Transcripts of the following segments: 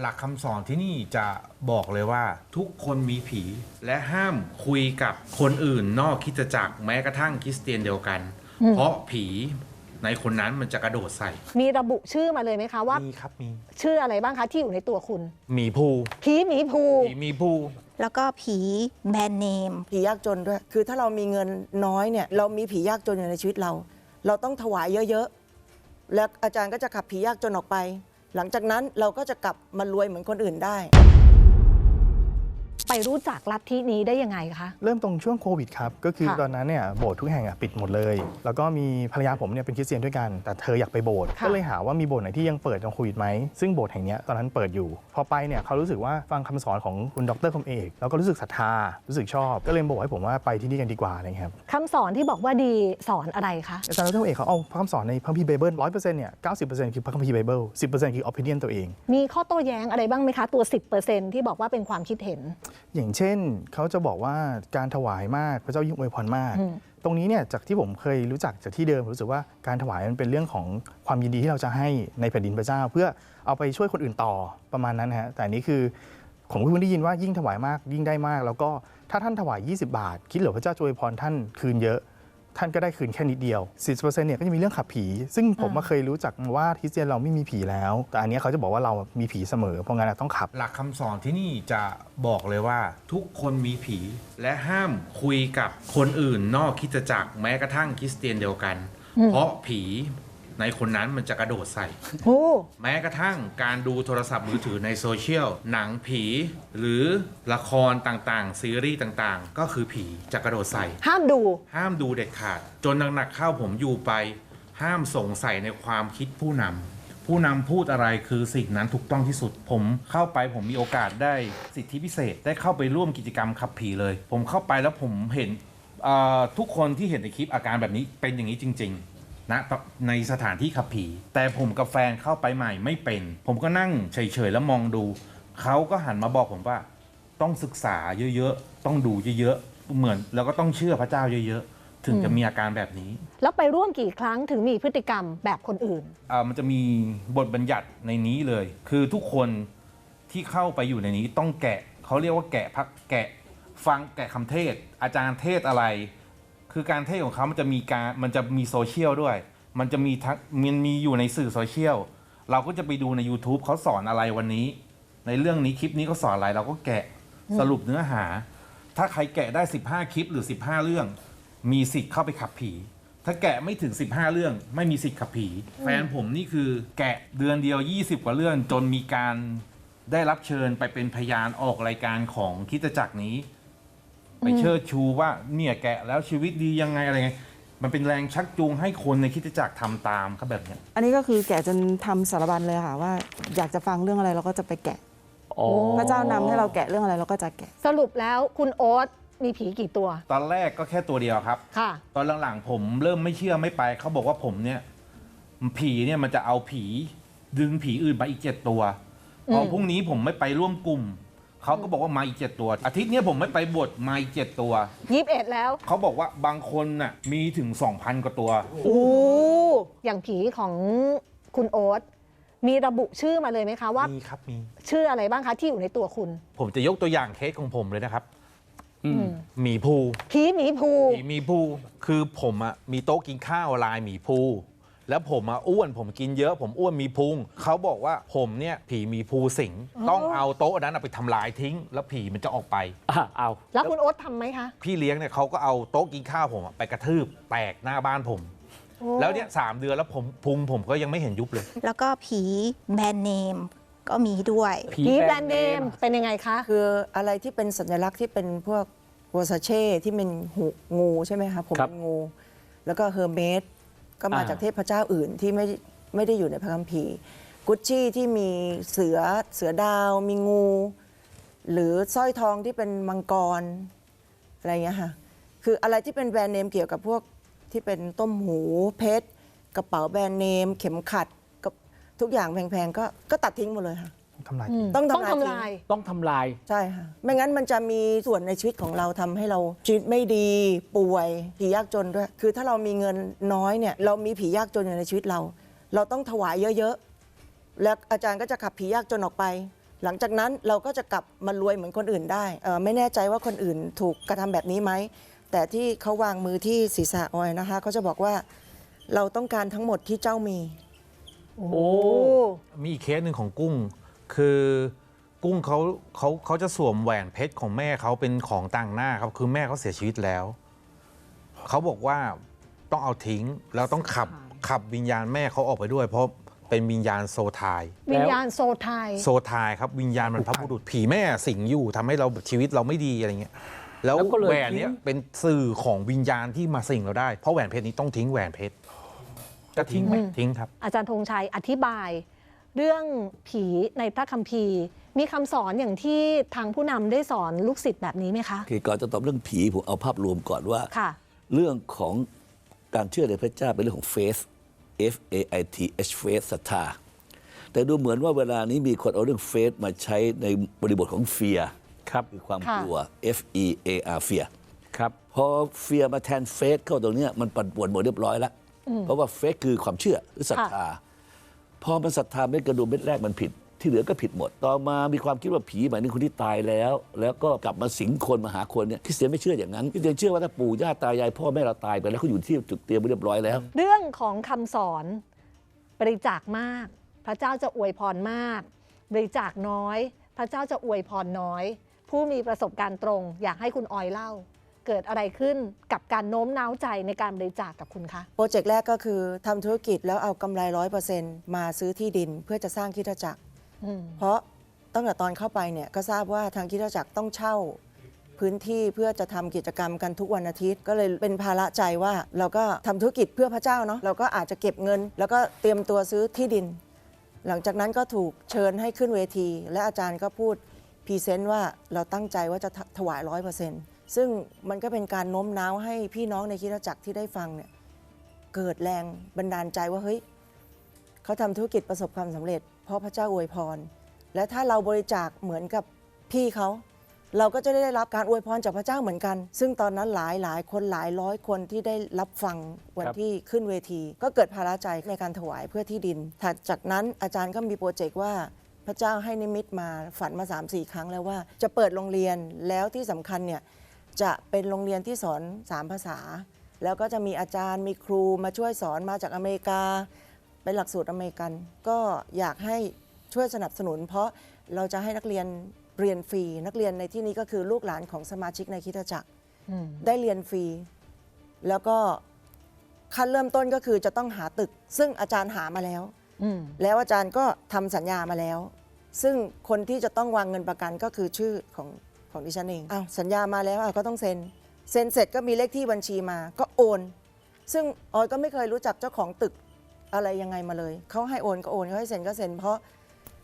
หลักคำสอนที่นี่จะบอกเลยว่า ทุกคนมีผีและห้ามคุยกับคนอื่นนอกคริดจักรแม้กระทั่งคริสเตียนเดียวกันเพราะผีในคนนั้นมันจะกระโดดใส่ มีระบุชื่อมาเลยไหมคะว่า มีครับมีชื่ออะไรบ้างคะที่อยู่ในตัวคุณ หมีภูผีหมีภูผีมีภูแล้วก็ผีแบรนด์เนม ผียากจนด้วย คือถ้าเรามีเงินน้อยเนี่ย เรามีผียากจนอยู่ในชีวิตเรา เราต้องถวายเยอะ ๆ แล้วอาจารย์ก็จะขับผียากจนออกไป หลังจากนั้นเราก็จะกลับมารวยเหมือนคนอื่นได้ ไปรู้จักลัทธินี้ได้ยังไงคะ เริ่มตรงช่วงโควิดครับ ก็คือค่ะตอนนั้นเนี่ยโบสถ์ทุกแห่งอะปิดหมดเลย แล้วก็มีภรรยาผมเนี่ยเป็นคริสเตียนด้วยกัน แต่เธออยากไปโบสถ์ค่ะก็เลยหาว่ามีโบสถ์ไหนที่ยังเปิดตอนโควิดไหม ซึ่งโบสถ์แห่งเนี้ยตอนนั้นเปิดอยู่ พอไปเนี่ยเขารู้สึกว่าฟังคำสอนของคุณดรคมเอก แล้วก็รู้สึกศรัทธา รู้สึกชอบ ก็เลยบอกให้ผมว่าไปที่นี่กันดีกว่าอะไรเงี้ยครับ คำสอนที่บอกว่าดีสอนอะไรคะ อาจารย์ดรคมเอกเขาเอาพระคำสอนในพระคัมภีร์ไบเบิลร้อยเปอร์เซ็นต์เนี่ยเก้าสิบเปอร์เซ็นต์คือพระคัมภีร์ไบเบิลสิบเปอร์เซ็นต์คือออปิเนียนตัวเอง มีข้อโต้แย้งอะไรบ้างไหมคะ ตัว 10%ที่บอกว่าเป็นความคิดเห็นอย่างเช่นเขาจะบอกว่าการถวายมากพระเจ้ายิ่งอวยพรมากอืมตรงนี้เนี่ยจากที่ผมเคยรู้จักจากที่เดิมผมรู้สึกว่าการถวายมันเป็นเรื่องของความยินดีที่เราจะให้ในแผ่นดินพระเจ้า เพื่อเอาไปช่วยคนอื่นต่อประมาณนั้นนะฮะแต่อันนี้คือผมก็เพิ่งได้ยินว่ายิ่งถวายมากยิ่งได้มาก แล้วก็ถ้าท่านถวาย 20 บาท คิดเหลือพระเจ้าจะอวยพรท่านคืนเยอะ ท่านก็ได้คืนแค่นิดเดียว 40%เนี่ยก็จะมีเรื่องขับผี ซึ่งผมมาเคยรู้จักว่าคริสเตียนเราไม่มีผีแล้ว แต่อันเนี้ยเขาจะบอกว่าเรามีผีเสมอ เพราะงั้นอะต้องขับ หลักคำสอนที่นี่จะบอกเลยว่า ทุกคนมีผี และห้ามคุยกับคนอื่นนอกคริดจักรแม้กระทั่งคริสเตียนเดียวกัน เพราะผี ในคนนั้นมันจะกระโดดใส่ โอ้แม้กระทั่งการดูโทรศัพท์มือถือในโซเชียล หนังผี หรือละครต่างๆ ซีรีส์ต่างๆ ก็คือผีจะกระโดดใส่ ห้ามดู ห้ามดูเด็ดขาด จนหนักๆเข้าผมอยู่ไป ห้ามสงสัยในความคิดผู้นำผู้นำพูดอะไรคือสิ่งนั้นถูกต้องที่สุด ผมเข้าไปผมมีโอกาสได้สิทธิพิเศษได้เข้าไปร่วมกิจกรรมขับผีเลย ผมเข้าไปแล้วผมเห็นเอ่อทุกคนที่เห็นในคลิปอาการแบบนี้เป็นอย่างนี้จริง ๆ นะในสถานที่ขับผีแต่ผมกับแฟนเข้าไปใหม่ไม่เป็น ผมก็นั่งเฉยๆแล้วมองดู เขาก็หันมาบอกผมว่า ต้องศึกษาเยอะๆ ต้องดูเยอะๆ เหมือนแล้วก็ต้องเชื่อพระเจ้าเยอะๆ ถึงจะมีอาการแบบนี้ แล้วไปร่วมกี่ครั้งถึงมีพฤติกรรมแบบคนอื่นอ่ามันจะมีบทบัญญัติในนี้เลย คือทุกคนที่เข้าไปอยู่ในนี้ต้องแกะเขาเรียกว่าแกะพักแกะฟังแกะคำเทศ อาจารย์เทศอะไร คือการเทศของเขามันจะมีการมันจะมีโซเชียลด้วย มันจะมีทั้งมันมีอยู่ในสื่อโซเชียลเราก็จะไปดูใน YouTube เขาสอนอะไรวันนี้ ในเรื่องนี้คลิปนี้เขาสอนอะไรเราก็แกะสรุปเนื้อหา ถ้าใครแกะได้ 15 คลิปหรือ 15 เรื่อง มีสิทธิ์เข้าไปขับผี ถ้าแกะไม่ถึง 15 เรื่อง ไม่มีสิทธิ์ขับผี แฟนผมนี่คือแกะเดือนเดียว 20 กว่าเรื่องจนมีการได้รับเชิญไปเป็นพยานออกรายการของคริดจักรนี้ ไปเชิดชูว่าเนี่ยแกะแล้วชีวิตดียังไงอะไรไงมันเป็นแรงชักจูงให้คนในคริดจักรทำตามครับแบบเนี้ยอันนี้ก็คือแกะจนทำสารบัญเลยค่ะว่า อยากจะฟังเรื่องอะไรเราก็จะไปแกะพระเจ้านำให้เราแกะเรื่องอะไรเราก็จะแกะ สรุปแล้วคุณโอ๊ตมีผีกี่ตัว ตอนแรกก็แค่ตัวเดียวครับ ค่ะ ตอนหลังๆ ผมเริ่มไม่เชื่อไม่ไปเขาบอกว่าผมเนี่ยผีเนี่ยมันจะเอาผี ดึงผีอื่นมาอีกเจ็ดตัวพอมพรุ่งนี้ผมไม่ไปร่วมกลุ่ม เขาก็บอกว่ามาอีกเจ็ดตัว อาทิตย์เนี้ยผมไม่ไปบวชมาอีกเจ็ดตัว ยี่สิบเอ็ดแล้วเขาบอกว่าบางคนน่ะมีถึง 2,000 กว่าตัวโอ้อย่างผีของคุณโอ๊ตมีระบุชื่อมาเลยไหมคะว่า มีครับมี ชื่ออะไรบ้างคะที่อยู่ในตัวคุณ ผมจะยกตัวอย่างเคสของผมเลยนะครับอืมหมีภูผีหมีภูผีหมีภูคือผมอะมีโต๊ะกินข้าวลายหมีภู แล้วผมอะอ้วนผมกินเยอะผมอ้วนมีพุงเขาบอกว่าผมเนี่ยผีมีภูสิงต้องเอาโต๊ะนั้นอะไปทำลายทิ้ง แล้วผีมันจะออกไป อะเอา แล้วคุณโอ๊ตทำไหมคะพี่เลี้ยงเนี่ยเขาก็เอาโต๊ะกินข้าวผมอะไปกระทืบแตกหน้าบ้านผม โอ้แล้วเนี่ยสามเดือนแล้วผมพุงผมก็ยังไม่เห็นยุบเลย แล้วก็ผีแบรนด์เนมก็มีด้วย ผีผีแบรนด์เนมเป็นยังไงคะ คืออะไรที่เป็นสัญลักษณ์ที่เป็นพวกวอซาเช่ที่เป็นหูงูใช่ไหมคะผมครับ เป็นงู แล้วก็เฮอร์เมส ก็มาอ่า จากเทพเจ้าอื่นที่ไม่ไม่ได้อยู่ในพระคัมภีร์กุชชี่ที่มีเสือเสือดาวมีงู หรือสร้อยทองที่เป็นมังกร อะไรอย่างเงี้ยค่ะ คืออะไรที่เป็นแบรนด์เนมเกี่ยวกับพวกที่เป็นต้มหูเพชร กระเป๋าแบรนด์เนม เข็มขัดกับทุกอย่างแพงๆ ก็ก็ตัดทิ้งหมดเลยค่ะ ทำลายอืมต้องต้องทำทำลาลายย ต้องทำลาย ใช่ค่ะไม่งั้นมันจะมีส่วนในชีวิตของเราทำให้เราชีวิตไม่ดีป่วยผียากจนด้วย คือถ้าเรามีเงินน้อยเนี่ยเรามีผียากจนอยู่ในชีวิตเรา เราต้องถวายเยอะๆแล้วอาจารย์ก็จะขับผียากจนออกไป หลังจากนั้นเราก็จะกลับมารวยเหมือนคนอื่นได้เอ่อไม่แน่ใจว่าคนอื่นถูกกระทำแบบนี้ไหมแต่ที่เขาวางมือที่ศีรษะออยนะคะเขาจะบอกว่าเราต้องการทั้งหมดที่เจ้ามี โอ้โหมีอีกเคสหนึ่งของกุ้ง คือกุ้งเขาเขาเขาจะสวมแหวนเพชรของแม่เขาเป็นของต่างหน้าครับ คือแม่เขาเสียชีวิตแล้ว เขาบอกว่าต้องเอาทิ้งแล้วต้องขับขับวิญญาณแม่เขาออกไปด้วย เพราะเป็นวิญญาณโซทาย วิญญาณโซไทย โซทายครับวิญญาณมันพระบุรุษผีแม่สิงอยู่ทำให้เราชีวิตเราไม่ดีอะไรเงี้ยแล้วแล้วก็เลยแหวนเนี้ยทิ้ง เป็นสื่อของวิญญาณที่มาสิงเราได้เพราะแหวนเพชรนี้ต้องทิ้งแหวนเพชรจะทิ้งไหมทิ้งครับ อาจารย์ธงชัยอธิบาย เรื่องผีในพระคัมภีร์ มีคำสอนอย่างที่ทางผู้นำได้สอนลูกศิษย์แบบนี้ไหมคะคือก่อนจะตอบเรื่องผีผมเอาภาพรวมก่อนว่า ค่ะ เรื่องของการเชื่อในพระเจ้าเป็นเรื่องของ faith F A I T H faith ศรัทธาแต่ดูเหมือนว่าเวลานี้มีคนเอาเรื่อง faith มาใช้ในบริบทของ fear ครับคือความค่ะ กลัว F E A R fear ครับ พอ fear มาแทน faith เข้าตรงเนี้ยมันปั่นป่วนหมดเรียบร้อยแล้ว เพราะว่า faith คือความเชื่อหรือศรัทธา พอมันศรัทธาเม็ดกระดูกเม็ดแรกมันผิด ที่เหลือก็ผิดหมด ต่อมามีความคิดว่าผีหมายถึงคนที่ตายแล้ว แล้วก็กลับมาสิงคนมาหาคนเนี่ยคริสเตียนไม่เชื่ออย่างนั้นคริสเตียนเชื่อว่าถ้าปู่ย่าตายายพ่อแม่เราตายไปแล้วเขาอยู่ที่จุดเตรียมไว้เรียบร้อยแล้ว เรื่องของคำสอนบริจาคมาก พระเจ้าจะอวยพรมาก บริจาคน้อย พระเจ้าจะอวยพรน้อย ผู้มีประสบการณ์ตรง อยากให้คุณออยเล่า เกิดอะไรขึ้นกับการโน้มน้าวใจในการบริจาคกับคุณคะ โปรเจกต์แรกก็คือทำธุรกิจแล้วเอากำไรร้อยเปอร์เซ็นต์มาซื้อที่ดินเพื่อจะสร้างคริดจักร อืม เพราะตั้งแต่ตอนเข้าไปเนี่ยก็ทราบว่าทางคริดจักรต้องเช่า พื้นที่เพื่อจะทำกิจกรรมกันทุกวันอาทิตย์ ก็เลยเป็นภาระใจว่าเราก็ทำธุรกิจเพื่อพระเจ้าเนาะเราก็อาจจะเก็บเงิน แล้วก็เตรียมตัวซื้อที่ดิน หลังจากนั้นก็ถูกเชิญให้ขึ้นเวที และอาจารย์ก็พูดพรีเซนต์ว่าเราตั้งใจว่าจะถถวายร้อยเปอร์เซ็นต์ ซึ่งมันก็เป็นการโน้มน้าวให้พี่น้องในคริดจักรที่ได้ฟังเนี่ยเกิดแรงบันดาลใจว่าเฮ้ยเขาทำธุรกิจประสบความสำเร็จ เพราะพระเจ้าอวยพร และถ้าเราบริจาคเหมือนกับพี่เขา เราก็จะได้รับการอวยพรจากพระเจ้าเหมือนกัน ซึ่งตอนนั้นหลายหลายคนหลายร้อยคนที่ได้รับฟังวันที่ขึ้นเวที ก็เกิดภาระใจในการถวายเพื่อที่ดินถัดจากนั้นอาจารย์ก็มีโปรเจกต์ว่าพระเจ้าให้นิมิตมาฝันมา3-4 ครั้งแล้วว่า จะเปิดโรงเรียนแล้วที่สำคัญเนี่ย จะเป็นโรงเรียนที่สอน 3 ภาษา แล้วก็จะมีอาจารย์มีครูมาช่วยสอนมาจากอเมริกา เป็นหลักสูตรอเมริกัน ก็อยากให้ช่วยสนับสนุน เพราะเราจะให้นักเรียนเรียนฟรี นักเรียนในที่นี้ก็คือลูกหลานของสมาชิกในคริดจักรอืมได้เรียนฟรี แล้วก็ขั้นเริ่มต้นก็คือจะต้องหาตึก ซึ่งอาจารย์หามาแล้วอืมแล้วอาจารย์ก็ทำสัญญามาแล้ว ซึ่งคนที่จะต้องวางเงินประกันก็คือชื่อของ ของดิฉันเองอ้าวสัญญามาแล้วอะก็ต้องเซ็น เซ็นเสร็จก็มีเลขที่บัญชีมา ก็โอน ซึ่งออยก็ไม่เคยรู้จักเจ้าของตึกอะไรยังไงมาเลย เขาให้โอนก็โอนเขาให้เซ็นก็เซ็น เพราะ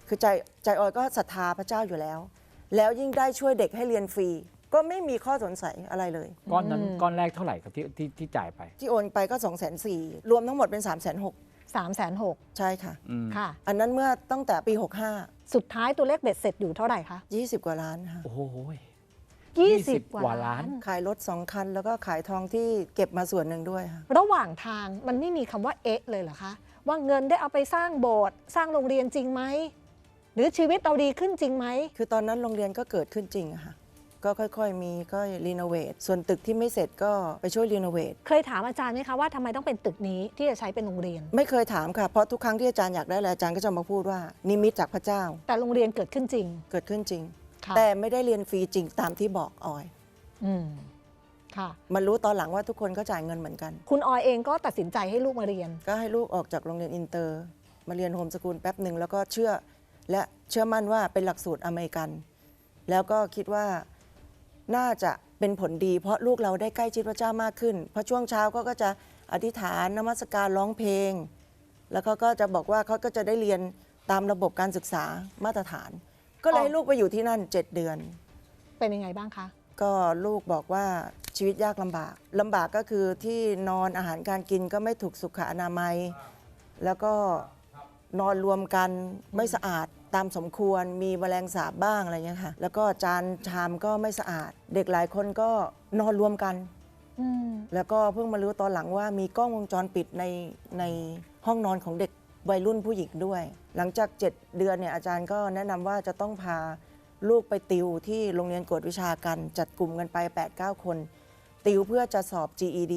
คือใจใจออยก็ศรัทธาพระเจ้าอยู่แล้ว แล้วยิ่งได้ช่วยเด็กให้เรียนฟรี ก็ไม่มีข้อสงสัยอะไรเลย ก้อนนั้นก้อนแรกเท่าไหร่ครับที่ที่ที่จ่ายไป ที่โอนไปก็2 4 0 0 0รวมทั้งหมดเป็น3 6 0 0 0สามแสนหก ใช่ค่ะค่ะ อันนั้นเมื่อตั้งแต่ปีสุดท้ายตัวเลขเบ็ดเสร็จอยู่เท่าไหร่คะ65 20 กว่าล้านค่ะ โอ้โห 20 กว่าล้าน ขายรถสองคัน แล้วก็ขายทองที่เก็บมาส่วนหนึ่งด้วยค่ะ ระหว่างทางมันไม่มีคำว่าเอ๊ะเลยเหรอคะ ว่าเงินได้เอาไปสร้างโบสถ์สร้างโรงเรียนจริงไหม หรือชีวิตเราดีขึ้นจริงไหม คือตอนนั้นโรงเรียนก็เกิดขึ้นจริงอะค่ะ ก็ค่อยๆ มีก็รีโนเวทส่วนตึกที่ไม่เสร็จก็ไปช่วยรีโนเวทเคยถามอาจารย์ไหมคะว่าทำไมต้องเป็นตึกนี้ที่จะใช้เป็นโรงเรียน ไม่เคยถามค่ะ เพราะทุกครั้งที่อาจารย์อยากได้อะไรอาจารย์ก็จะมาพูดว่า นิมิตจากพระเจ้าแต่โรงเรียนเกิดขึ้นจริงเกิดขึ้นจริง ค่ะแต่ไม่ได้เรียนฟรีจริงตามที่บอกออย อืมค่ะ มันรู้ตอนหลังว่าทุกคนก็จ่ายเงินเหมือนกัน คุณออยเองก็ตัดสินใจให้ลูกมาเรียน ก็ให้ลูกออกจากโรงเรียนอินเตอร์ มาเรียนโฮมสกูลแป๊บหนึ่งแล้วก็เชื่อ และเชื่อมั่นว่าเป็นหลักสูตรอเมริกัน แล้วก็คิดว่า น่าจะเป็นผลดี เพราะลูกเราได้ใกล้ชิดพระเจ้ามากขึ้น เพราะช่วงเช้าก็ก็จะอธิษฐานนมัสการร้องเพลง แล้วเขาก็จะบอกว่าเขาก็จะได้เรียนตามระบบการศึกษามาตรฐาน ก็เลยให้ลูกไปอยู่ที่นั่น 7 เดือน เป็นยังไงบ้างคะ ก็ลูกบอกว่าชีวิตยากลำบากลำบากก็คือที่นอนอาหารการกินก็ไม่ถูกสุขอนามัย แล้วก็นอนรวมกันไม่สะอาด ตามสมควรมีแมลงสาบบ้างอะไรเงี้ยค่ะ แล้วก็จานชามก็ไม่สะอาด เด็กหลายคนก็นอนรวมกันอืมแล้วก็เพิ่งมารู้ตอนหลังว่ามีกล้องวงจรปิดในในห้องนอนของเด็กวัยรุ่นผู้หญิงด้วย หลังจาก 7 เดือนเนี่ยอาจารย์ก็แนะนำว่าจะต้องพาลูกไปติวที่โรงเรียนกวดวิชากัน จัดกลุ่มกันไป 8-9 คน ติวเพื่อจะสอบ GED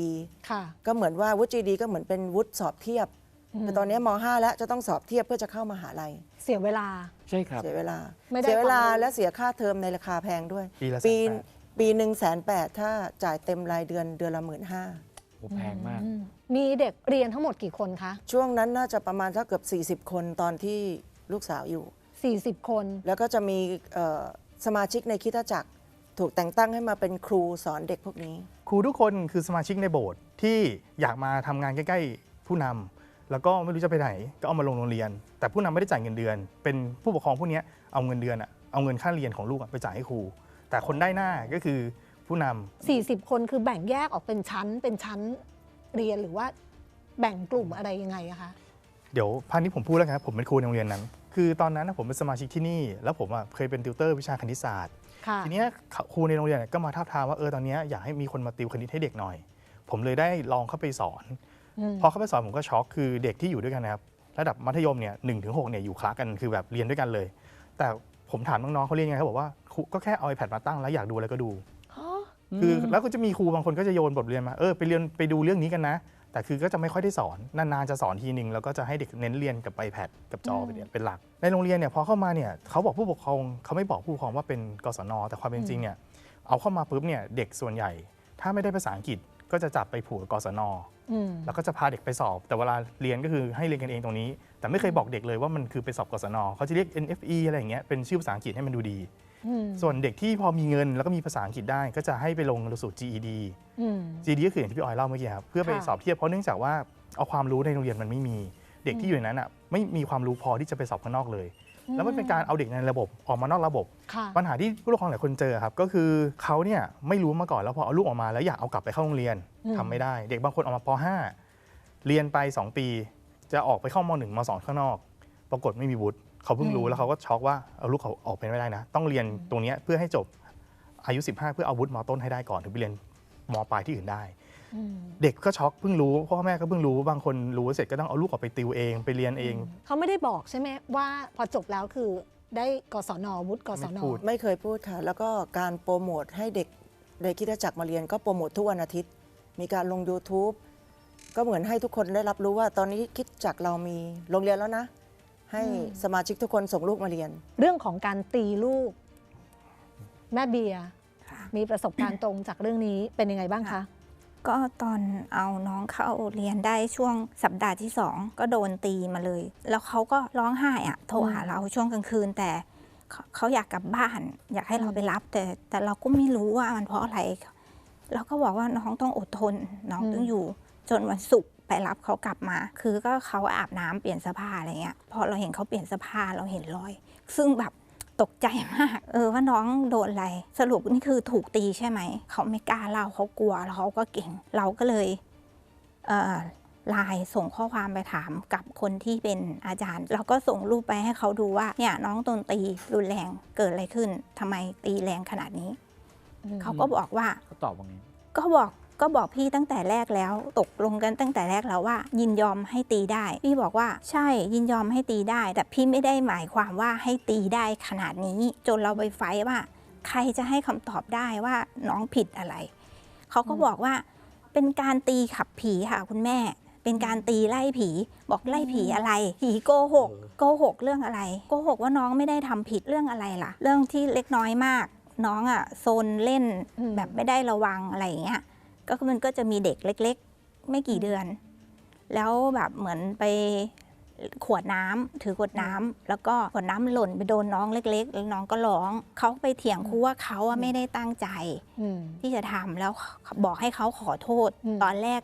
ค่ะก็เหมือนว่าวุฒิ GED ก็เหมือนเป็นวุฒิสอบเทียบ แต่ตอนนี้ม 5 แล้วจะต้องสอบเทียบเพื่อจะเข้ามหาลัย เสียเวลา ใช่ครับ เสียเวลา ไม่ได้เสียเวลาความรู้ และเสียค่าเทอมในราคาแพงด้วย ปีละปี180,000 ปีหนึ่งแสนแปดถ้าจ่ายเต็มรายเดือนเดือนละหมื่นห้าโอ้แพงมาก อืมมีเด็กเรียนทั้งหมดกี่คนคะ ช่วงนั้นน่าจะประมาณสักเกือบ 40 คนตอนที่ลูกสาวอยู่ 40 คน แล้วก็จะมีเอ่อสมาชิกในคริดจักร ถูกแต่งตั้งให้มาเป็นครูสอนเด็กพวกนี้ ครูทุกคนคือสมาชิกในโบสถ์ที่อยากมาทำงานใกล้ ๆ ผู้นำ แล้วก็ไม่รู้จะไปไหนก็เอามาลงโรงเรียน แต่ผู้นำไม่ได้จ่ายเงินเดือน เป็นผู้ปกครองพวกเนี้ยเอาเงินเดือนอะเอาเงินค่าเรียนของลูกอะไปจ่ายให้ครู แต่คนได้หน้าก็คือผู้นำ40 คนคือแบ่งแยกออกเป็นชั้น เป็นชั้นเรียนหรือว่าแบ่งกลุ่มอะไรยังไงอะคะเดี๋ยวพานี้ผมพูดแล้วกันครับผมเป็นครูในโรงเรียนนั้น คือตอนนั้นนะผมเป็นสมาชิกที่นี่ แล้วผมอะเคยเป็นติวเตอร์วิชาคณิตศาสตร์ค่ะทีเนี้ยครูในโรงเรียนก็มาท้าบทามว่าเออตอนเนี้ยอยากให้มีคนมาติวคณิตให้เด็กหน่อย ผมเลยได้ลองเข้าไปสอนอืม พอเข้าไปสอนผมก็ช็อกคือเด็กที่อยู่ด้วยกันนะครับระดับมัธยมเนี่ยหนึ่งถึงหกเนี่ยอยู่คลาสกันคือแบบเรียนด้วยกันเลย แต่ผมถามน้องๆเขาเรียนยังไงเขาบอกว่าครูก็แค่เอา iPad มาตั้งแล้วอยากดูอะไรก็ดูคือแล้วก็จะมีครูบางคนก็จะโยนบทเรียนมาเออไปเรียนไปดูเรื่องนี้กันนะ แต่คือก็จะไม่ค่อยได้สอนนานๆจะสอนทีหนึ่งแล้วก็จะให้เด็กเน้นเรียนกับ iPad กับจอไปเรียนเป็นหลัก ในโรงเรียนเนี่ยพอเข้ามาเนี่ยเขาบอกผู้ปกครองเขาไม่บอกผู้ปกครองว่าเป็นกศนแต่ความเป็นจริงเนี่ยเอาเข้ามาปุ๊บเนี่ยเด็กส่วนใหญ่ ถ้าไม่ได้ภาษาอังกฤษ ก็จะจับไปผูกกับกศนอืมแล้วก็จะพาเด็กไปสอบ แต่เวลาเรียนก็คือให้เรียนกันเองตรงนี้ แต่ไม่เคยบอกเด็กเลยว่ามันคือไปสอบกศนเขาจะเรียก NFE อะไรอย่างเงี้ยเป็นชื่อภาษาอังกฤษให้มันดูดีอืมส่วนเด็กที่พอมีเงินแล้วก็มีภาษาอังกฤษได้ ก็จะให้ไปลงหลักสูตร GED อืม GED ก็คืออย่างที่พี่ออยเล่าเมื่อกี้ครับเพื่อไปค่ะสอบเทียบเพราะเนื่องจากว่าเอาความรู้ในโรงเรียนมันไม่มี เด็กที่อยู่ในนั้นอะไม่มีความรู้พอที่จะไปสอบข้างนอกเลย แล้วมันเป็นการเอาเด็กในระบบออกมานอกระบบค่ะปัญหาที่ผู้ปกครองหลายคนเจอครับ ก็คือเขาเนี่ยไม่รู้มาก่อนแล้วพอเอาลูกออกมาแล้วอยากเอากลับไปเข้าโรงเรียนอืมทำไม่ได้ เด็กบางคนออกมาป .5 เรียนไป 2 ปี จะออกไปเข้าม .1 ม .2 ข้างนอก ปรากฏไม่มีวุฒิเขาเพิ่งรู้แล้วเขาก็ช็อกว่าเอาลูกเขาออกไปไม่ได้นะ ต้องเรียนตรงเนี้ยเพื่อให้จบอายุ 15 เพื่อเอาวุฒิมต้นให้ได้ก่อนถึงไปเรียนมปลายที่อื่นได้อืม เด็กก็ช็อกเพิ่งรู้พ่อแม่ก็เพิ่งรู้บางคนรู้เสร็จก็ต้องเอาลูกออกไปติวเองไปเรียนเอง เขาไม่ได้บอกใช่ไหมว่าพอจบแล้วคือได้กศนวุฒิกศนไม่พูด ไม่เคยพูดค่ะ แล้วก็การโปรโมทให้เด็กในคริดจักรมาเรียนก็โปรโมททุกวันอาทิตย์ มีการลง YouTube ก็เหมือนให้ทุกคนได้รับรู้ว่าตอนนี้คริดจักรเรามีโรงเรียนแล้วนะ ให้สมาชิกทุกคนส่งลูกมาเรียน เรื่องของการตีลูก แม่เบียร์มีประสบการณ์ตรงจากเรื่องนี้เป็นยังไงบ้างคะ ก็ตอนเอาน้องเข้าเรียนได้ช่วงสัปดาห์ที่สองก็โดนตีมาเลย แล้วเขาก็ร้องไห้อะโทรหาเราช่วงกลางคืนแต่เขาเขาอยากกลับบ้าน อยากให้เราไปรับแต่ แต่เราก็ไม่รู้ว่ามันเพราะอะไรเราก็บอกว่าน้องต้องอดทน น้องต้องอยู่ จนวันศุกร์ไปรับเขากลับมา คือก็เขาอาบน้ำเปลี่ยนเสื้อผ้าอะไรเงี้ยพอเราเห็นเขาเปลี่ยนเสื้อผ้าเราเห็นรอย ซึ่งแบบ ตกใจมาก เออว่าน้องโดนอะไร สรุปนี่คือถูกตีใช่ไหม เขาไม่กล้าเล่าเขากลัวแล้วเขาก็เก่ง เราก็เลยเอ่อไลน์ส่งข้อความไปถามกับคนที่เป็นอาจารย์ เราก็ส่งรูปไปให้เขาดูว่า เนี่ยน้องโดนตีรุนแรงเกิดอะไรขึ้นทำไมตีแรงขนาดนี้ เขาก็บอกว่าเขาตอบว่าไงก็บอก ก็บอกพี่ตั้งแต่แรกแล้วตกลงกันตั้งแต่แรกแล้วว่า ยินยอมให้ตีได้ พี่บอกว่าใช่ยินยอมให้ตีได้ แต่พี่ไม่ได้หมายความว่าให้ตีได้ขนาดนี้ จนเราไปไฟว่า ใครจะให้คำตอบได้ว่าน้องผิดอะไร เขาก็บอกว่า เป็นการตีขับผีค่ะคุณแม่ เป็นการตีไล่ผี บอกไล่ผีอะไร ผีโกหกโกหกเรื่องอะไรโกหกว่าน้องไม่ได้ทำผิดเรื่องอะไรล่ะ เรื่องที่เล็กน้อยมาก น้องอะโซนเล่นแบบไม่ได้ระวังอะไรอย่างเงี้ย ก็คือมันก็จะมีเด็กเล็ก ๆ ไม่กี่เดือน แล้วแบบเหมือนไปขวดน้ำถือขวดน้ำแล้วก็ขวดน้ำหล่นไปโดนน้องเล็ก ๆ แล้วน้องก็ร้อง เขาไปเถียงครูว่าเขาอะไม่ได้ตั้งใจอืมที่จะทำแล้วบอกให้เขาขอโทษอืมตอนแรก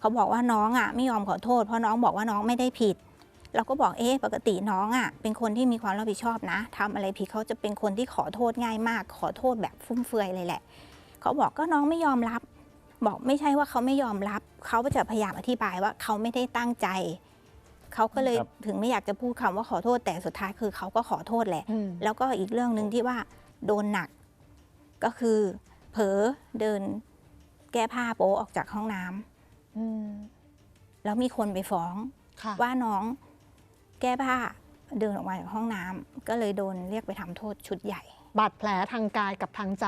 เขาบอกว่าน้องอะไม่ยอมขอโทษ เพราะน้องบอกว่าน้องไม่ได้ผิด เราก็บอกเอ๊ะปกติน้องอะ เป็นคนที่มีความรับผิดชอบนะทำอะไรผิดเขาจะเป็นคนที่ขอโทษง่ายมาก ขอโทษแบบฟุ่มเฟือยเลยแหละ เขาบอกก็น้องไม่ยอมรับ บอกไม่ใช่ว่าเขาไม่ยอมรับ เขาจะพยายามอธิบายว่าเขาไม่ได้ตั้งใจ เขาก็เลยครับถึงไม่อยากจะพูดคำว่าขอโทษแต่สุดท้ายคือเขาก็ขอโทษแหละอืมแล้วก็อีกเรื่องหนึ่งที่ว่าโดนหนัก ก็คือเผลอเดินแก้ผ้าโป๊ออกจากห้องน้ำอืมแล้วมีคนไปฟ้องค่ะว่าน้องแก้ผ้าเดินออกมาจากห้องน้ำก็เลยโดนเรียกไปทำโทษชุดใหญ่ บาดแผลทางกายกับทางใจ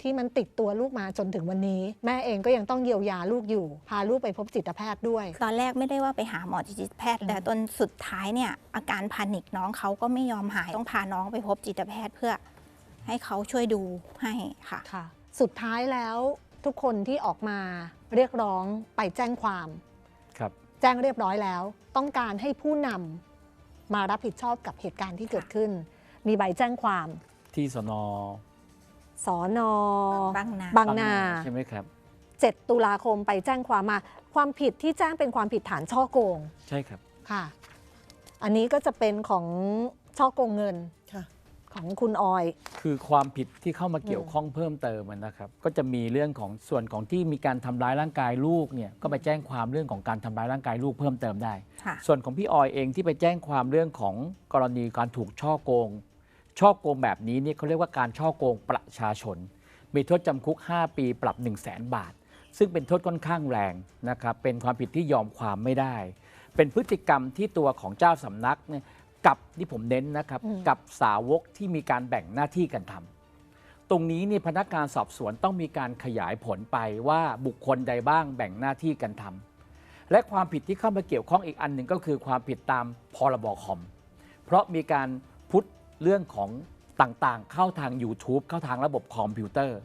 ที่มันติดตัวลูกมาจนถึงวันนี้ แม่เองก็ยังต้องเยียวยาลูกอยู่ พาลูกไปพบจิตแพทย์ด้วย ตอนแรกไม่ได้ว่าไปหาหมอจิตแพทย์ แต่ตอนสุดท้ายเนี่ยอาการพานิกน้องเขาก็ไม่ยอมหายต้องพาน้องไปพบจิตแพทย์เพื่อให้เขาช่วยดูให้ค่ะค่ะ สุดท้ายแล้วทุกคนที่ออกมาเรียกร้องไปแจ้งความครับ แจ้งเรียบร้อยแล้ว ต้องการให้ผู้นำมารับผิดชอบกับเหตุการณ์ที่เกิดขึ้น มีใบแจ้งความ ที่สนสอนอบางนา บางนาใช่ไหมครับ 7 ตุลาคมไปแจ้งความมา ความผิดที่แจ้งเป็นความผิดฐานช่อโกง ใช่ครับ ค่ะ อันนี้ก็จะเป็นของช่อโกงเงินค่ะของคุณออย คือความผิดที่เข้ามาเกี่ยวข้องเพิ่มเติมนะครับ ก็จะมีเรื่องของส่วนของที่มีการทำร้ายร่างกายลูกเนี่ยก็ไปแจ้งความเรื่องของการทำร้ายร่างกายลูกเพิ่มเติมได้ค่ะส่วนของพี่ออยเองที่ไปแจ้งความเรื่องของกรณีการถูกช่อโกง ช่อโกงแบบนี้เนี่ยเขาเรียกว่าการช่อโกงประชาชน มีโทษจำคุก 5 ปีปรับ 1 0 0 0 0แสนบาท ซึ่งเป็นโทษค่อนข้างแรงนะครับเป็นความผิดที่ยอมความไม่ได้ เป็นพฤติกรรมที่ตัวของเจ้าสำนักเนี่ยกับที่ผมเน้นนะครับอืมกับสาวกที่มีการแบ่งหน้าที่กันทำตรงนี้เนี่ยพนักงานสอบสวนต้องมีการขยายผลไปว่าบุคคลใดบ้างแบ่งหน้าที่กันทำและความผิดที่เข้ามาเกี่ยวข้องอีกอันหนึ่งก็คือความผิดตามพรบคอม เพราะมีการพุทธ เรื่องของต่างๆ เข้าทาง YouTube เข้าทางระบบคอมพิวเตอร์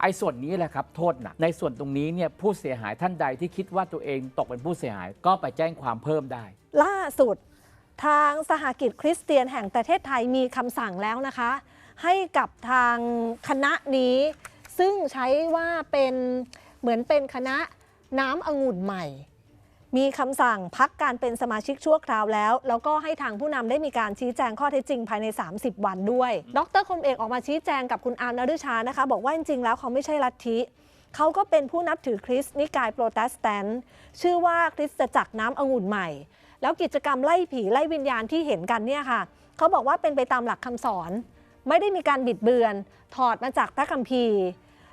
ไอ้ส่วนนี้แหละครับโทษหนักในส่วนตรงนี้เนี่ยผู้เสียหายท่านใดที่คิดว่าตัวเองตกเป็นผู้เสียหายก็ไปแจ้งความเพิ่มได้ ล่าสุด ทางสหกิจคริสเตียนแห่งประเทศไทยมีคำสั่งแล้วนะคะ ให้กับทางคณะนี้ ซึ่งใช้ว่าเป็นเหมือนเป็นคณะน้ำองุ่นใหม่ มีคำสั่งพักการเป็นสมาชิกชั่วคราวแล้ว แล้วก็ให้ทางผู้นำได้มีการชี้แจงข้อเท็จจริงภายใน 30 วันด้วย ดรคมเอกออกมาชี้แจงกับคุณอามนฤชานะคะ บอกว่าจริงๆแล้วเขาไม่ใช่ลัทธิเขาก็เป็นผู้นับถือคริสต์นิกายโปรเตสแตนต์ชื่อว่าคริสตจักรน้ำองุ่นใหม่ แล้วกิจกรรมไล่ผีไล่วิญญาณที่เห็นกันเนี่ยค่ะเขาบอกว่าเป็นไปตามหลักคำสอน ไม่ได้มีการบิดเบือน ถอดมาจากพระคัมภีร์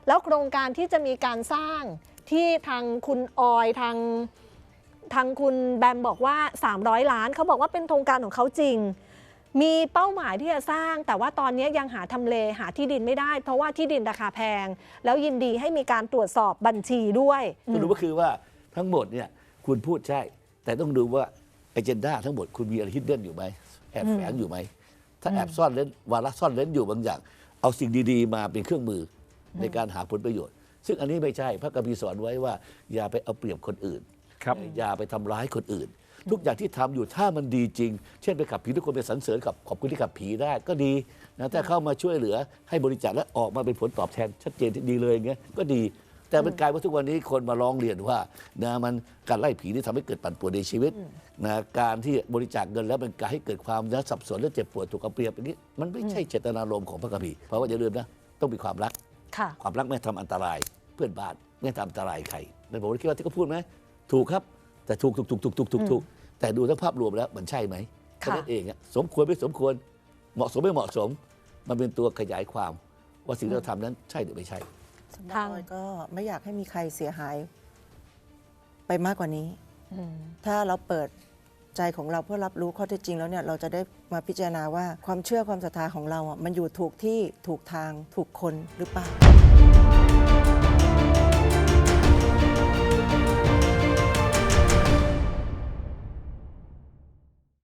แล้วโครงการที่จะมีการสร้างที่ทางคุณออยทาง ทางคุณแบมบอกว่า 300 ล้านเขาบอกว่าเป็นโครงการของเขาจริง มีเป้าหมายที่จะสร้าง แต่ว่าตอนนี้ยังหาทำเลหาที่ดินไม่ได้ เพราะว่าที่ดินราคาแพง แล้วยินดีให้มีการตรวจสอบบัญชีด้วยสรุปก็คือว่าทั้งหมดเนี่ยคุณพูดใช่ แต่ต้องดูว่าเอเจนดาทั้งหมดคุณมีอะไรฮิดเด้นอยู่ไหมแอบแฝงอยู่ไหมถ้าแอบซ่อนเล่นวาระซ่อนเล่นอยู่บางอย่าง เอาสิ่งดีๆ มาเป็นเครื่องมืออในการหาผลประโยชน์ ซึ่งอันนี้ไม่ใช่พระกัมภีร์สอนไว้ว่าอย่าไปเอาเปรียบคนอื่น ครับอย่าไปทำร้ายคนอื่น ทุกอย่างที่ทำอยู่ถ้ามันดีจริง เช่นไปขับผีทุกคนไปสรรเสริญกับขอบคุณที่ขับผีได้ก็ดีนะถ้าเข้ามาช่วยเหลือให้บริจาคและออกมาเป็นผลตอบแทนชัดเจนที่ดีเลยอย่างเงี้ยก็ดีแต่มันกลายว่าทุกวันนี้คนมาร้องเรียนว่านะมันการไล่ผีที่ทำให้เกิดปั่นป่วนในชีวิตนะการที่บริจาคเงินแล้วมันกลายให้เกิดความนะสับสนและเจ็บปวดถูกเอาเปรียบอย่างนี้มันไม่ใช่เจตนารมณ์ของพระคัมภีร์เพราะว่าอย่าลืมนะต้องมีความรักค่ะความรักไม่ทำอันตรายเพื่อนบ้านไม่ทำอันตรายใครในผมคิดว่าที่เขาพูดไหม ถูกครับ แต่ถูกถูกถูกถูกถูกถูกถูกแต่ดูทั้งภาพรวมแล้วมันใช่ไหมแค่นั้นเองอะสมควรไม่สมควรเหมาะสมไม่เหมาะสม มันเป็นตัวขยายความ ว่าสิ่งที่เราทำนั้นใช่หรือไม่ใช่สำหรับทางออยก็ไม่อยากให้มีใครเสียหาย ไปมากกว่านี้อืมถ้าเราเปิดใจของเราเพื่อรับรู้ข้อเท็จจริงแล้วเนี่ยเราจะได้มาพิจารณาว่าความเชื่อความศรัทธาของเราอะมันอยู่ถูกที่ถูกทางถูกคนหรือเปล่า